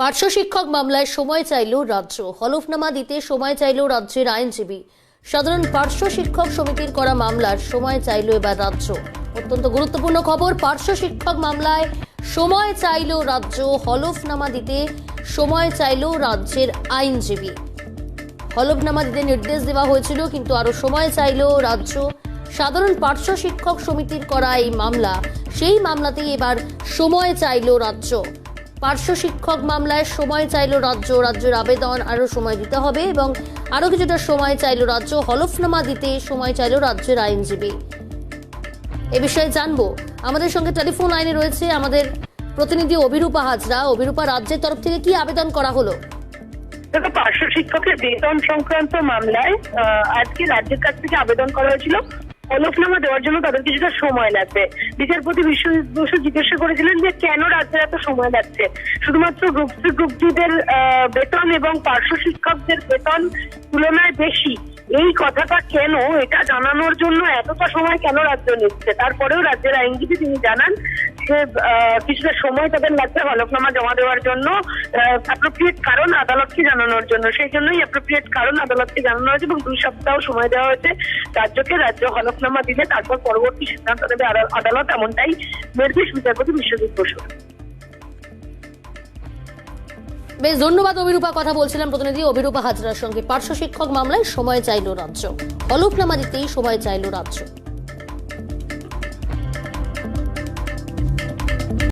পার্শ্ব শিক্ষক মামলায় সময় চাইল রাজ্য। হলফনামা দিতে সময় চাইল রাজ্যের আইনজীবী। সাধারণ পার্শ্ব শিক্ষক সমিতির করা মামলার সময় চাইল এবার রাজ্য। অত্যন্ত গুরুত্বপূর্ণ খবর, পার্শ্ব শিক্ষক মামলায় সময় চাইল রাজ্য। হলফনামা দিতে সময় চাইল রাজ্যের আইনজীবী। হলফনামা দিতে নির্দেশ দেওয়া হয়েছিল, কিন্তু আরও সময় চাইল রাজ্য। সাধারণ পার্শ্ব শিক্ষক সমিতির করা এই মামলা, সেই মামলাতেই এবার সময় চাইল রাজ্য। পার্শ্ব শিক্ষক মামলায় সময় চাইল রাজ্য, রাজ্যের আবেদন আরও সময় দিতে হবে এবং আরও কিছুটা সময় চাইল রাজ্য হলফনামা দিতে সময় চাইল রাজ্যের আইনজীবী। এ বিষয়ে জানব। আমাদের সঙ্গে টেলিফোন লাইনে রয়েছে আমাদের প্রতিনিধি অভিরূপা হাজরা। অভিরূপা, রাজ্যের তরফ থেকে কি আবেদন করা হলো? দেখো, পার্শ্ব শিক্ষকের বেতন সংক্রান্ত মামলায় আজকে রাজ্যের কাছ থেকে আবেদন করা হয়েছিল। হলফনামা দেওয়ার জন্য তাদের কিছুটা সময় লাগবে। বিচারপতি বিশ্ব বসু জিজ্ঞাসা করেছিলেন যে, কেন রাজ্যের এত সময় লাগছে? শুধুমাত্র গ্রুপ সি গ্রুপ বেতন এবং পার্শ্ব শিক্ষকদের বেতন তুলনায় বেশি। এই কথাটা কেন, এটা জানানোর জন্য এতটা সময় কেন রাজ্য নিচ্ছে? তারপরেও রাজ্যের আইনজীবী তিনি জানান যে কিছুটা সময় তাদের লাগবে হলফনামা জমা দেওয়ার জন্য অ্যাপ্রোপ্রিয়েট কারণ আদালতকে জানানোর জন্য। সেই জন্যই অ্যাপ্রোপ্রিয়েট কারণ আদালতকে জানানো হয়েছে এবং দুই সপ্তাহ সময় দেওয়া হয়েছে রাজ্যকে রাজ্য হলফনামা দিলে তারপর পরবর্তী সিদ্ধান্ত নেবে আদালত এমনটাই নির্দেশ বিচারপতি বিশ্বজিৎ বসু। বেশ, ধন্যবাদ অভিরূপা, কথা বলছিলাম প্রতিনিধি অভিরূপা হাজরার সঙ্গে। পার্শ্ব শিক্ষক মামলায় সময় চাইল রাজ্য। হলফনামা দিতেই সময় চাইল রাজ্য।